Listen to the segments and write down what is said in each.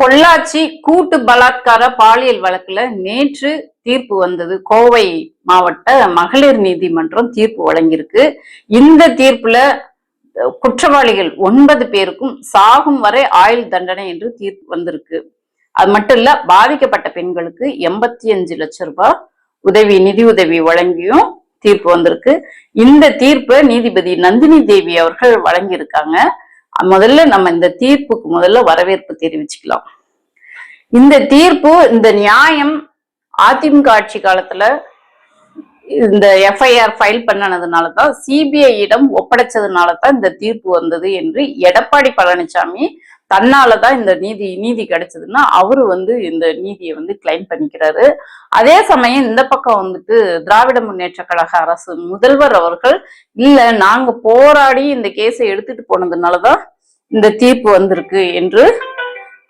பொள்ளாச்சி கூட்டு பலாத்கார பாலியல் வழக்குல நேற்று தீர்ப்பு வந்தது. கோவை மாவட்ட மகளிர் நீதிமன்றம் தீர்ப்பு வழங்கியிருக்கு. இந்த தீர்ப்புல குற்றவாளிகள் ஒன்பது பேருக்கும் சாகும் வரை ஆயுள் தண்டனை என்று தீர்ப்பு வந்திருக்கு. அது மட்டும் இல்ல பாதிக்கப்பட்ட பெண்களுக்கு எண்பத்தி அஞ்சு லட்சம் ரூபாய் உதவி நிதி உதவி வழங்கியும் தீர்ப்பு வந்திருக்கு. இந்த தீர்ப்பை நீதிபதி நந்தினி தேவி அவர்கள் வழங்கியிருக்காங்க. முதல்ல நம்ம இந்த தீர்ப்புக்கு முதல்ல வரவேற்பு தெரிவிச்சுக்கலாம். இந்த தீர்ப்பு இந்த நியாயம் அதிமுக ஆட்சி காலத்துல இந்த எஃப்ஐஆர் ஃபைல் பண்ணனதுனால தான் சிபிஐயிடம் ஒப்படைச்சதுனால தான் இந்த தீர்ப்பு வந்தது என்று எடப்பாடி பழனிசாமி தன்னாலதான் இந்த நீதி நீதி கிடைச்சதுன்னா அவரு வந்து இந்த நீதியை வந்து கிளைம் பண்ணிக்கிறாரு. அதே சமயம் இந்த பக்கம் வந்துட்டு திராவிட முன்னேற்ற கழக அரசு முதல்வர் அவர்கள் இல்ல நாங்க போராடி இந்த கேஸை எடுத்துட்டு போனதுனாலதான் இந்த தீர்ப்பு வந்திருக்கு என்று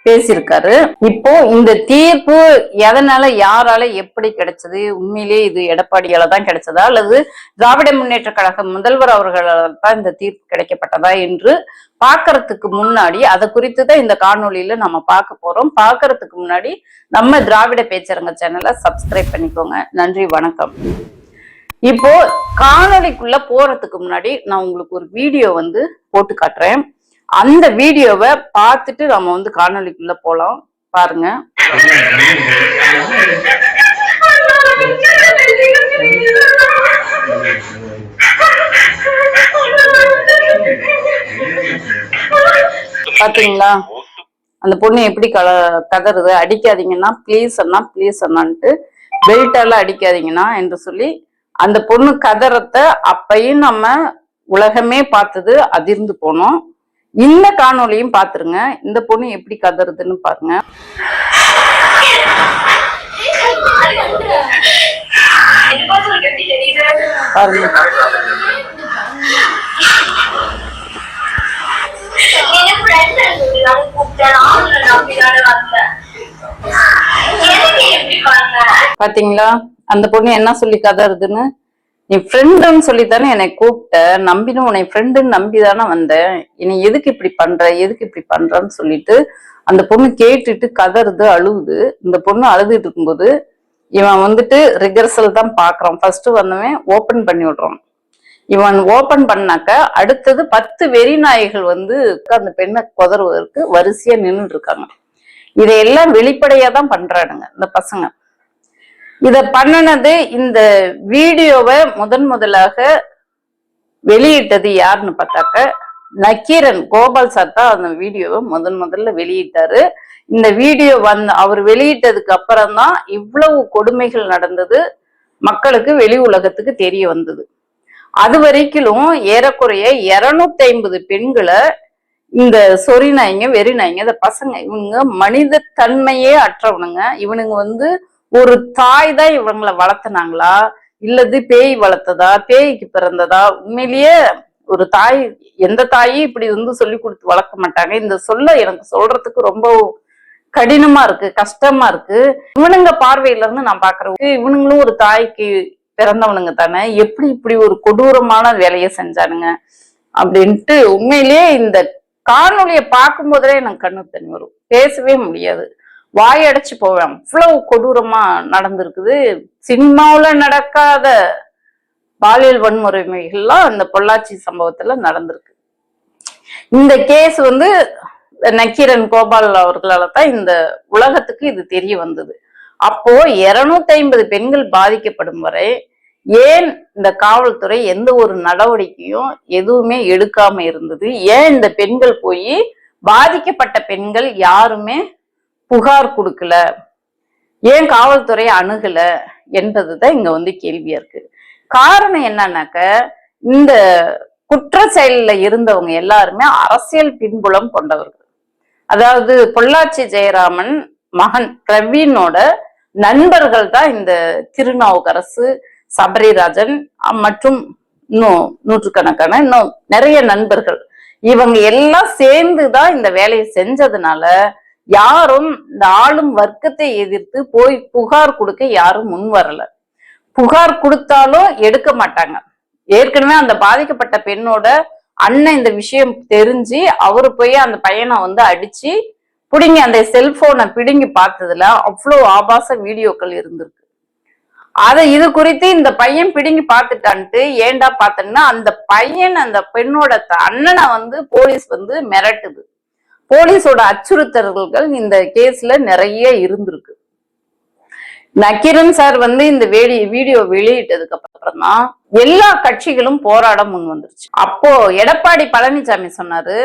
பேசியிருக்காரு. இப்போ இந்த தீர்ப்பு எதனால யாரால எப்படி கிடைச்சது? உண்மையிலேயே இது எடப்பாடியால தான் கிடைச்சதா? அல்லது திராவிட முன்னேற்ற கழக முதல்வர் அவர்களால் தான் இந்த தீர்ப்பு கிடைக்கப்பட்டதா என்று பார்க்கறதுக்கு முன்னாடி அதை குறித்து தான் இந்த காணொலியில நம்ம பார்க்க போறோம். பார்க்கறதுக்கு முன்னாடி நம்ம திராவிட பேச்சரங்க சேனலை சப்ஸ்கிரைப் பண்ணிக்கோங்க. நன்றி வணக்கம். இப்போ காணொலிக்குள்ள போறதுக்கு முன்னாடி நான் உங்களுக்கு ஒரு வீடியோ வந்து போட்டு காட்டுறேன். அந்த வீடியோவை பார்த்துட்டு நம்ம வந்து காணொலிக்குள்ள போலாம். பாருங்க. பாத்தீங்களா? அந்த பொண்ணு எப்படி கல கதறுது? அடிக்காதீங்கன்னா ப்ளீஸ் அண்ணா ப்ளீஸ் அண்ணான்ட்டு பெல்ட்டால அடிக்காதீங்கன்னா என்று சொல்லி அந்த பொண்ணு கதறத்தை அப்பையும் நம்ம உலகமே பார்த்தது அதிர்ந்து போனோம். இந்த காணொலியும் பாத்துருங்க. இந்த பொண்ணு எப்படி கதறுதுன்னு பாருங்க. பாருங்க. பாத்தீங்களா? அந்த பொண்ணு என்ன சொல்லி கதறுதுன்னு? நீ ஃப்ரெண்டுன்னு சொல்லித்தானே என்னை கூப்பிட்ட. நம்பினும் உன்னை ஃப்ரெண்டுன்னு நம்பி தானே வந்தேன். இனி எதுக்கு இப்படி பண்ற? எதுக்கு இப்படி பண்றன்னு சொல்லிட்டு அந்த பொண்ணு கேட்டுட்டு கதறுது அழுவுது. இந்த பொண்ணு அழுதுட்டு இருக்கும்போது இவன் வந்துட்டு ரிகர்சல் தான் பாக்குறான். ஃபர்ஸ்ட் வந்தவன் ஓபன் பண்ணி விடுறான். இவன் ஓபன் பண்ணாக்க அடுத்தது பத்து வெறி நாய்கள் வந்து அந்த பெண்ணை குதறுவதற்கு வரிசையா நின்றுட்டு இருக்காங்க. இதையெல்லாம் வெளிப்படையா தான் பண்றானுங்க இந்த பசங்க. இத பண்ணுனது இந்த வீடியோவை முதன் முதலாக வெளியிட்டது யாருன்னு பார்த்தாக்க நக்கீரன் கோபால் சார் தான் அந்த வீடியோவை முதன் முதல்ல வெளியிட்டாரு. இந்த வீடியோ வந்த அவர் வெளியிட்டதுக்கு அப்புறம் தான் இவ்வளவு கொடுமைகள் நடந்தது மக்களுக்கு வெளி உலகத்துக்கு தெரிய வந்தது. அது வரைக்கும் ஏறக்குறைய இருநூத்தி ஐம்பது பெண்களை இந்த சொறி நாய்ங்க வெறி நாய்ங்க இந்த பசங்க இவங்க மனித தன்மையே அற்றவனுங்க. இவனுங்க வந்து ஒரு தாய் தான் இவங்களை வளர்த்துனாங்களா? இல்லது பேய் வளர்த்ததா? பேய்க்கு பிறந்ததா? உண்மையிலேயே ஒரு தாய் எந்த தாயும் இப்படி வந்து சொல்லி கொடுத்து வளர்க்க மாட்டாங்க. இந்த சொல்ல எனக்கு சொல்றதுக்கு ரொம்ப கடினமா இருக்கு கஷ்டமா இருக்கு. இவனுங்க பார்வையில இருந்து நான் பாக்குறேன் இவனுங்களும் ஒரு தாய்க்கு பிறந்தவனுங்க தானே. எப்படி இப்படி ஒரு கொடூரமான வேலையை செஞ்சானுங்க? அப்படின்ட்டு உண்மையிலேயே இந்த காணொலியை பார்க்கும் போதே எனக்கு கண்ணு தண்ணி வரும். பேசவே முடியாது. வாயடைச்சு போவேன். அவ்வளவு கொடூரமா நடந்திருக்குது. சினிமாவில் நடக்காத பாலியல் வன்முறைமைகள்லாம் அந்த பொள்ளாச்சி சம்பவத்துல நடந்திருக்கு. இந்த கேஸ் வந்து நக்கீரன் கோபால் அவர்களால தான் இந்த உலகத்துக்கு இது தெரிய வந்தது. அப்போ இருநூத்தி ஐம்பது பெண்கள் பாதிக்கப்படும் வரை ஏன் இந்த காவல்துறை எந்த ஒரு நடவடிக்கையும் எதுவுமே எடுக்காம இருந்தது? ஏன் இந்த பெண்கள் போய் பாதிக்கப்பட்ட பெண்கள் யாருமே புகார் கொடுக்கல. ஏன் காவல்துறை அணுகல என்பதுதான் இங்க வந்து கேள்வியா இருக்கு. காரணம் என்னன்னாக்க இந்த குற்ற செயலில் இருந்தவங்க எல்லாருமே அரசியல் பின்புலம் கொண்டவர்கள். அதாவது பொள்ளாச்சி ஜெயராமன் மகன் பிரவீனோட நண்பர்கள் தான் இந்த திருநாவுக்கரசு சபரிராஜன் மற்றும் இன்னும் நூற்றுக்கணக்கான இன்னும் நிறைய நண்பர்கள். இவங்க எல்லாம் சேர்ந்து தான் இந்த வேலையை செஞ்சதுனால யாரும் இந்த ஆளும் வர்க்கத்தை எதிர்த்து போய் புகார் கொடுக்க யாரும் முன் வரல. புகார் கொடுத்தாலும் எடுக்க மாட்டாங்க. ஏற்கனவே அந்த பாதிக்கப்பட்ட பெண்ணோட அண்ணன் இந்த விஷயம் தெரிஞ்சு அவரு போய் அந்த பையனை வந்து அடிச்சு பிடுங்கி அந்த செல்போனை பிடுங்கி பார்த்ததுல அவ்வளோ ஆபாச வீடியோக்கள் இருந்திருக்கு. அதை இது குறித்து இந்த பையன் பிடுங்கி பார்த்துட்டான்ட்டு ஏன்டா பார்த்தேன்னா அந்த பையன் அந்த பெண்ணோட த- அண்ணனை வந்து போலீஸ் வந்து மிரட்டுது. போலீஸோட அச்சுறுத்தல்கள் இந்த கேஸ்ல நிறைய இருந்திருக்கு. நக்கீரன் சார் வந்து இந்த வேடி வீடியோ வெளியிட்டதுக்கு அப்புறம் தான் எல்லா கட்சிகளும் போராட முன் வந்துருச்சு. அப்போ எடப்பாடி பழனிசாமி சொன்னாரு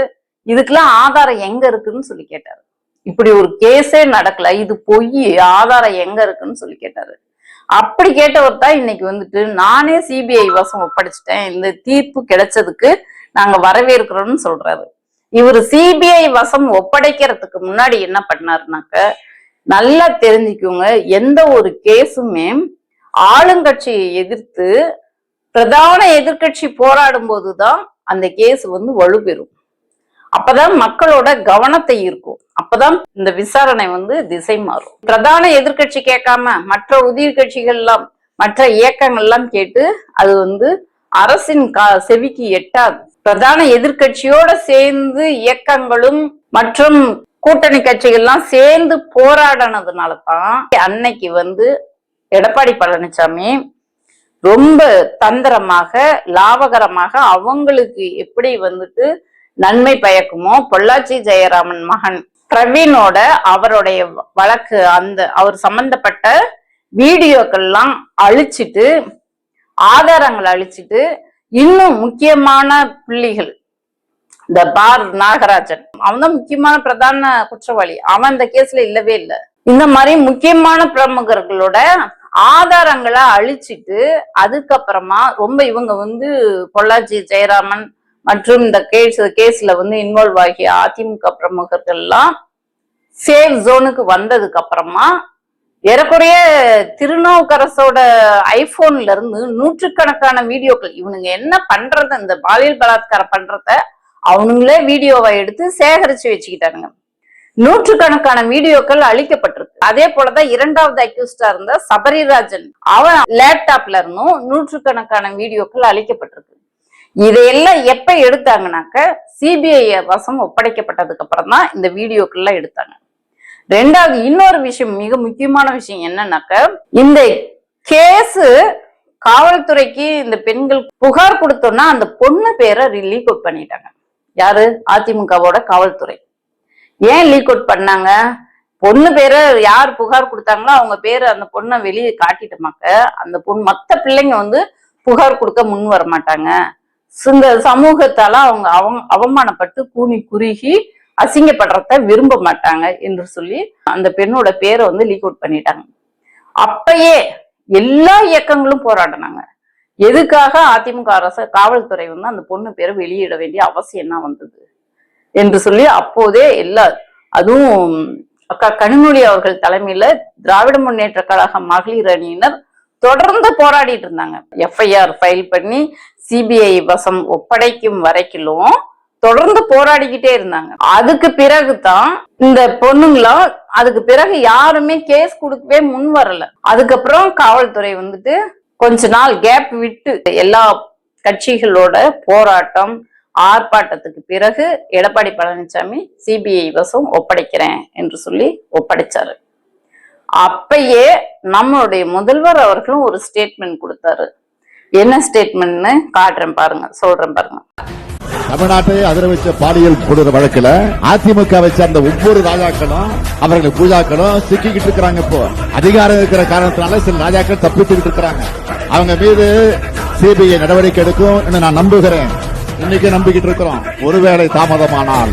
இதுக்கெல்லாம் ஆதாரம் எங்க இருக்குன்னு சொல்லி கேட்டாரு. இப்படி ஒரு கேஸே நடக்கல இது பொய் ஆதாரம் எங்க இருக்குன்னு சொல்லி கேட்டாரு. அப்படி கேட்டவர் தான் இன்னைக்கு வந்துட்டு நானே சிபிஐ வசம் ஒப்படைச்சிட்டேன் இந்த தீர்ப்பு கிடைச்சதுக்கு நாங்க வரவேற்கிறோம்னு சொல்றாரு. இவர் சிபிஐ வசம் ஒப்படைக்கிறதுக்கு முன்னாடி என்ன பண்ணாருனாக்க நல்லா தெரிஞ்சுக்கோங்க எந்த ஒரு கேஸுமே ஆளுங்கட்சியை எதிர்த்து பிரதான எதிர்க்கட்சி போராடும் போதுதான் அந்த கேஸ் வந்து வலுப்பெறும். அப்பதான் மக்களோட கவனத்தை ஈர்க்கும். அப்பதான் இந்த விசாரணை வந்து திசை மாறும். பிரதான எதிர்க்கட்சி கேட்காம மற்ற உதிர் கட்சிகள் எல்லாம் மற்ற இயக்கங்கள் எல்லாம் கேட்டு அது வந்து அரசின் கா செவிக்கு எட்டாது. பிரதான எதிர்க்கட்சியோட சேர்ந்து இயக்கங்களும் மற்றும் கூட்டணி கட்சிகள்லாம் சேர்ந்து போராடினதுனால தான் அன்னைக்கு வந்து எடப்பாடி பழனிசாமி ரொம்ப தந்திரமாக லாபகரமாக அவங்களுக்கு எப்படி வந்துட்டு நன்மை பயக்குமோ பொள்ளாச்சி ஜெயராமன் மகன் பிரவீனோட அவருடைய வழக்கு அந்த அவர் சம்பந்தப்பட்ட வீடியோக்கள்லாம் அழிச்சிட்டு ஆதாரங்கள் அழிச்சிட்டு இன்னும் முக்கியமான புள்ளிகள். இந்த பார் நாகராஜன். அவன் தான் முக்கியமான பிரதான குற்றவாளி. அவன் இந்த கேஸ்ல இல்லவே இல்லை. இந்த மாதிரி முக்கியமான பிரமுகர்களோட ஆதாரங்களை அழிச்சிட்டு அதுக்கப்புறமா ரொம்ப இவங்க வந்து பொள்ளாச்சி ஜெயராமன் மற்றும் இந்த கேஸ் கேஸ்ல வந்து இன்வால்வ் ஆகிய அதிமுக பிரமுகர்கள்லாம் சேஃப் ஜோனுக்கு வந்ததுக்கு அப்புறமா ஏறக்குறைய திருநாவுக்கரசோட ஐபோன்ல இருந்து நூற்றுக்கணக்கான வீடியோக்கள். இவனுங்க என்ன பண்றது? இந்த பாலியல் பலாத்காரம் பண்றத அவனுங்களே வீடியோவை எடுத்து சேகரிச்சு வச்சுக்கிட்டானுங்க. நூற்றுக்கணக்கான வீடியோக்கள் அழிக்கப்பட்டிருக்கு. அதே போலதான் இரண்டாவது அக்யூஸ்டா இருந்த சபரிராஜன் அவன் லேப்டாப்ல இருந்தும் நூற்றுக்கணக்கான வீடியோக்கள் அழிக்கப்பட்டிருக்கு. இதையெல்லாம் எப்ப எடுத்தாங்கனாக்க சிபிஐ வசம் ஒப்படைக்கப்பட்டதுக்கு அப்புறம் தான் இந்த வீடியோக்கள்லாம் எடுத்தாங்க. ரெண்டாவது இன்னொரு விஷயம் மிக முக்கியமான விஷயம் என்னன்னாக்க இந்த கேஸ் காவல்துறைக்கு இந்த பெண்கள் புகார் கொடுத்தோம்னா அந்த பொண்ணு பேரை லீக் அவுட் பண்ணிட்டாங்க. யாரு? அதிமுகவோட காவல்துறை. ஏன் லீக் அவுட் பண்ணாங்க? பொண்ணு பேரை யார் புகார் கொடுத்தாங்களோ அவங்க பேரை அந்த பொண்ணை வெளியே காட்டிட்டமாக்க அந்த பொண்ணு மத்த பிள்ளைங்க வந்து புகார் கொடுக்க முன் வர மாட்டாங்க இந்த சமூகத்தால அவங்க அவ அவமானப்பட்டு கூனி குறுகி அசிங்கப்படுறத விரும்ப மாட்டாங்க என்று சொல்லி அந்த பெண்ணோட பேரை வந்து லீக் அவுட் பண்ணிட்டாங்க. அப்பயே எல்லா இயக்கங்களும் போராடினாங்க. எதுக்காக அதிமுக அரசு காவல்துறை வந்து அந்த பொண்ணு பேரை வெளியிட வேண்டிய அவசியம் என்ன வந்தது என்று சொல்லி அப்போதே எல்லா அதுவும் அக்கா கனிமொழி அவர்கள் தலைமையில திராவிட முன்னேற்ற கழக மகளிர் அணியினர் தொடர்ந்து போராடிட்டு இருந்தாங்க. எஃப்ஐஆர் ஃபைல் பண்ணி சிபிஐ வசம் ஒப்படைக்கும் வரைக்கிலும் தொடர்ந்து போராடிக்கிட்டே இருந்தாங்க. அதுக்கு பிறகுதான் இந்த பொண்ணுங்களாம் அதுக்கு பிறகு யாருமே கேஸ் கொடுக்கவே முன் வரல. அதுக்கப்புறம் காவல்துறை வந்துட்டு கொஞ்ச நாள் கேப் விட்டு எல்லா கட்சிகளோட போராட்டம் ஆர்ப்பாட்டத்துக்கு பிறகு எடப்பாடி பழனிசாமி சிபிஐ வசம் ஒப்படைக்கிறேன் என்று சொல்லி ஒப்படைச்சாரு. அப்பயே நம்மளுடைய முதல்வர் அவர்களும் ஒரு ஸ்டேட்மெண்ட் கொடுத்தாரு. என்ன ஸ்டேட்மெண்ட்னு காட்டுறேன் பாருங்க சொல்றேன் பாருங்க. தமிழ்நாட்டை அதிர வச்ச பாலியல் கொடூர வழக்குல அதிமுகவை சேர்ந்த ஒவ்வொரு ராஜாக்களும் அவர்கள் பூஜாக்களும் சிக்கிக்கிட்டு இருக்கிறாங்க இப்போ. அதிகாரம் இருக்கிற காரணத்தினால சில ராஜாக்கள் தப்பிச்சுக்கிட்டு இருக்கிறாங்க. அவங்க மீது சிபிஐ நடவடிக்கை எடுக்கும் நான் நம்புகிறேன். இன்னைக்கு நம்பிக்கிட்டு இருக்கிறோம். ஒருவேளை தாமதமானால்.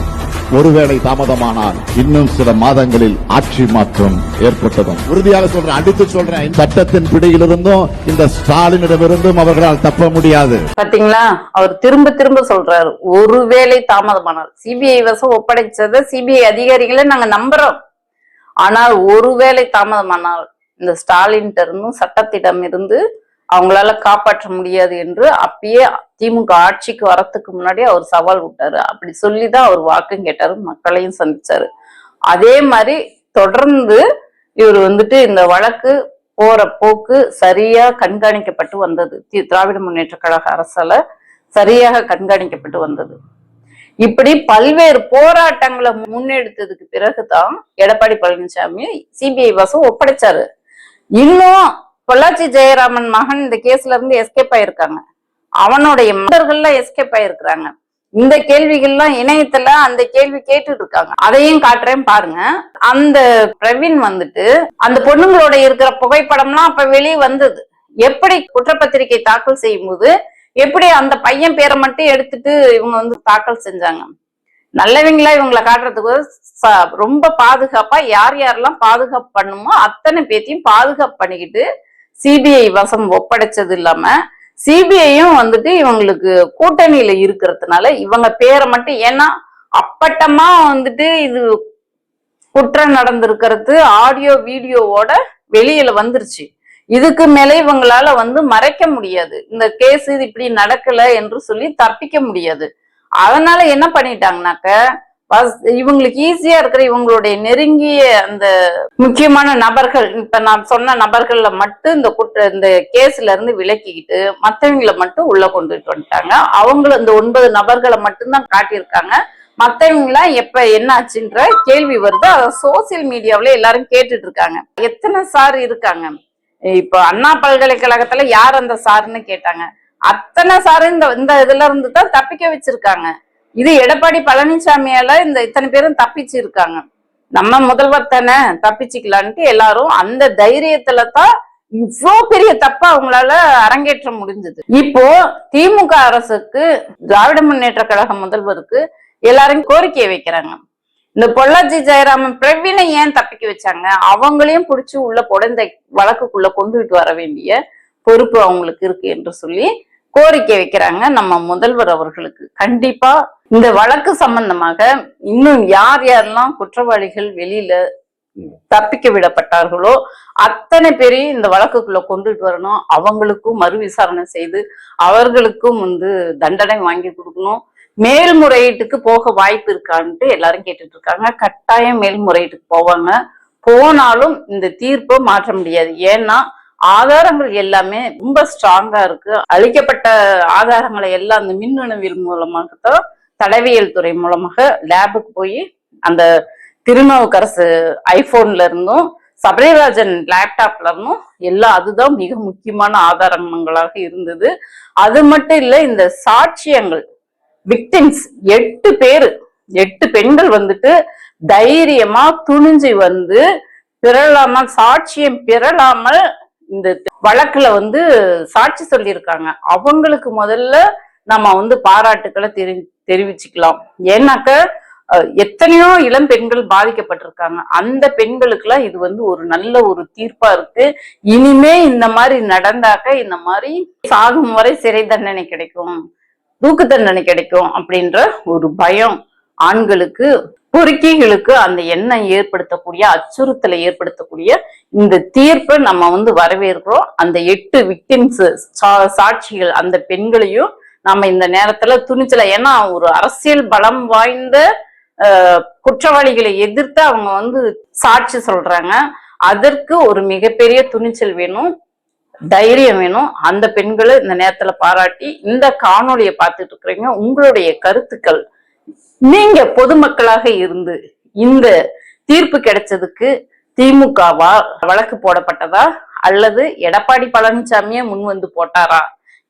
ஒருவேளை தாமதமானால் இன்னும் சில மாதங்களில் ஆட்சி மாற்றம் ஏற்பட்டதும். உறுதியாக சொல்றேன் அடித்து சொல்றேன். சட்டத்தின் பிடியிலிருந்தும் இந்த ஸ்டாலினிடமிருந்தும் அவர்களால் தப்ப முடியாது. பாத்தீங்களா? அவர் திரும்ப திரும்ப சொல்றாரு ஒருவேளை தாமதமானால். சிபிஐ வசம் ஒப்படைச்சத சிபிஐ அதிகாரிகளை நாங்க நம்புறோம். ஆனால் ஒருவேளை தாமதமானால் இந்த ஸ்டாலின் இருந்தும் சட்டத்திடம் இருந்து அவங்களால காப்பாற்ற முடியாது என்று அப்பயே திமுக ஆட்சிக்கு வரத்துக்கு முன்னாடி அவர் சவால் விட்டாரு. அப்படி சொல்லிதான் அவர் வாக்கும் கேட்டாரு மக்களையும் சந்திச்சாரு. அதே மாதிரி தொடர்ந்து இவர் வந்துட்டு இந்த வழக்கு போற போக்கு சரியா கண்காணிக்கப்பட்டு வந்தது. தி- திராவிட முன்னேற்ற கழக அரசால சரியாக கண்காணிக்கப்பட்டு வந்தது. இப்படி பல்வேறு போராட்டங்களை முன்னெடுத்ததுக்கு பிறகுதான் எடப்பாடி பழனிசாமி சிபிஐ வாசம் ஒப்படைச்சாரு. இன்னும் பொள்ளாச்சி ஜெயராமன் மகன் இந்த கேஸ்ல இருந்து எஸ்கேப் ஆயிருக்காங்க. அவனுடைய மகர்கள்லாம் எஸ்கேப் ஆயிருக்கிறாங்க. இந்த கேள்விகள்லாம் இணையத்துல அந்த கேள்வி கேட்டுட்டு இருக்காங்க அதையும் காட்டுறேன் பாருங்க. அந்த பிரவீன் வந்துட்டு அந்த பொண்ணுங்களோட இருக்கிற புகைப்படம்லாம் அப்ப வெளியே வந்தது. எப்படி குற்றப்பத்திரிகை தாக்கல் செய்யும் போது எப்படி அந்த பையன் பேரை மட்டும் எடுத்துட்டு இவங்க வந்து தாக்கல் செஞ்சாங்க. நல்லவங்களா இவங்களை காட்டுறதுக்கு ரொம்ப பாதுகாப்பா யார் யாரெல்லாம் பாதுகாப்பு பண்ணுமோ அத்தனை பேத்தையும் பாதுகாப்பு பண்ணிக்கிட்டு சிபிஐ வசம் ஒப்படைச்சது இல்லாம சிபிஐயும் வந்துட்டு இவங்களுக்கு கூட்டணியில இருக்கிறதுனால இவங்க பேரை மட்டும் ஏன்னா அப்பட்டமா வந்துட்டு இது குற்றம் நடந்திருக்கிறது ஆடியோ வீடியோவோட வெளியில வந்துருச்சு. இதுக்கு மேல இவங்களால வந்து மறைக்க முடியாது. இந்த கேஸ் இது இப்படி நடக்கல என்று சொல்லி தப்பிக்க முடியாது. அதனால என்ன பண்ணிட்டாங்கனாக்க இவங்களுக்கு ஈஸியா இருக்கிற இவங்களுடைய நெருங்கிய அந்த முக்கியமான நபர்கள் இப்ப நான் சொன்ன நபர்கள்ல மட்டும் இந்த குற்ற இந்த கேஸ்ல இருந்து விலக்கிக்கிட்டு மத்தவங்களை மட்டும் உள்ள கொண்டுட்டு வந்துட்டாங்க. அவங்கள இந்த ஒன்பது நபர்களை மட்டும்தான் காட்டியிருக்காங்க. மத்தவங்களாம் எப்ப என்ன ஆச்சுன்ற கேள்வி வருது. அதை சோசியல் மீடியாவில எல்லாரும் கேட்டுட்டு இருக்காங்க. எத்தனை சார் இருக்காங்க? இப்போ அண்ணா பல்கலைக்கழகத்துல யார் அந்த சாருன்னு கேட்டாங்க. அத்தனை சாரு இந்த இந்த இதுல இருந்து தான் தப்பிக்க வச்சிருக்காங்க. இது எடப்பாடி பழனிசாமியால இந்த இத்தனை பேரும் தப்பிச்சு இருக்காங்க நம்ம முதல்வர் தானே தப்பிச்சுக்கலான்ட்டு எல்லாரும் அந்த தைரியத்துல தான் இவ்வளோ பெரிய தப்பா அவங்களால அரங்கேற்ற முடிஞ்சது. இப்போ திமுக அரசுக்கு திராவிட முன்னேற்ற கழக முதல்வருக்கு எல்லாரும் கோரிக்கையை வைக்கிறாங்க. இந்த பொள்ளாச்சி ஜெயராமன் பிரவீனை ஏன் தப்பிக்க வச்சாங்க? அவங்களையும் பிடிச்சி உள்ள போட இந்த வழக்குக்குள்ள கொண்டுகிட்டு வர வேண்டிய பொறுப்பு அவங்களுக்கு இருக்கு என்று சொல்லி கோரிக்கை வைக்கிறாங்க நம்ம முதல்வர் அவர்களுக்கு. கண்டிப்பா இந்த வழக்கு சம்பந்தமாக இன்னும் யார் யாரெல்லாம் குற்றவாளிகள் வெளியில தப்பிக்க விடப்பட்டார்களோ அத்தனை பேரையும் இந்த வழக்குக்குள்ள கொண்டுட்டு வரணும். அவங்களுக்கும் மறு விசாரணை செய்து அவர்களுக்கும் வந்து தண்டனை வாங்கி கொடுக்கணும். மேல்முறையீட்டுக்கு போக வாய்ப்பு இருக்கான்ட்டு எல்லாரும் கேட்டுட்டு இருக்காங்க. கட்டாயம் மேல்முறையீட்டுக்கு போவாங்க. போனாலும் இந்த தீர்ப்பை மாற்ற முடியாது. ஏன்னா ஆதாரங்கள் எல்லாமே ரொம்ப ஸ்ட்ராங்கா இருக்கு. அளிக்கப்பட்ட ஆதாரங்களை எல்லாம் அந்த மின்னணுவியல் மூலமாக தான் தடவியல் துறை மூலமாக லேபுக்கு போய் அந்த திருநாவுக்கரசு ஐபோன்ல இருந்தும் சபரிராஜன் லேப்டாப்ல இருந்தும் எல்லாம் அதுதான் மிக முக்கியமான ஆதாரங்களாக இருந்தது. அது மட்டும் இல்ல இந்த சாட்சியங்கள் விக்டிம்ஸ் எட்டு பேரு எட்டு பெண்கள் வந்துட்டு தைரியமா துணிஞ்சு வந்து பிறழாமல் சாட்சியம் பிறழாமல் இந்த வழக்குல வந்து சாட்சி சொல்லியிருக்காங்க. அவங்களுக்கு முதல்ல நம்ம வந்து பாராட்டுக்களை தெரி தெரிவிச்சுக்கலாம். ஏன்னாக்க எத்தனையோ இளம் பெண்கள் பாதிக்கப்பட்டிருக்காங்க. அந்த பெண்களுக்கெல்லாம் இது வந்து ஒரு நல்ல ஒரு தீர்ப்பா இருக்கு. இனிமே இந்த மாதிரி நடந்தாக்க இந்த மாதிரி சாகும் வரை சிறை தண்டனை கிடைக்கும் தூக்கு தண்டனை கிடைக்கும் அப்படின்ற ஒரு பயம் ஆண்களுக்கு பொறுக்கிகளுக்கு அந்த எண்ணம் ஏற்படுத்தக்கூடிய அச்சுறுத்தலை ஏற்படுத்தக்கூடிய இந்த தீர்ப்பை நம்ம வந்து வரவேற்கிறோம். அந்த எட்டு விக்டிம்ஸ் சாட்சிகள் அந்த பெண்களையும் நம்ம இந்த நேரத்துல துணிச்சல ஏன்னா ஒரு அரசியல் பலம் வாய்ந்த குற்றவாளிகளை எதிர்த்து அவங்க வந்து சாட்சி சொல்றாங்க. அதற்கு ஒரு மிகப்பெரிய துணிச்சல் வேணும் தைரியம் வேணும். அந்த பெண்களை இந்த நேரத்துல பாராட்டி இந்த காணொளியை பார்த்துட்டு இருக்கிறீங்க. உங்களுடைய கருத்துக்கள் நீங்க பொதுமக்களாக இருந்து இந்த தீர்ப்பு கிடைச்சதுக்கு திமுகவா வழக்கு போடப்பட்டதா? அல்லது எடப்பாடி பழனிசாமியே முன் வந்து போட்டாரா?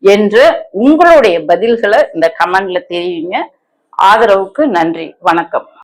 என்று உங்களுடைய பதில்களை இந்த கமெண்ட்ல தெரிவிங்க. ஆதரவுக்கு நன்றி. வணக்கம்.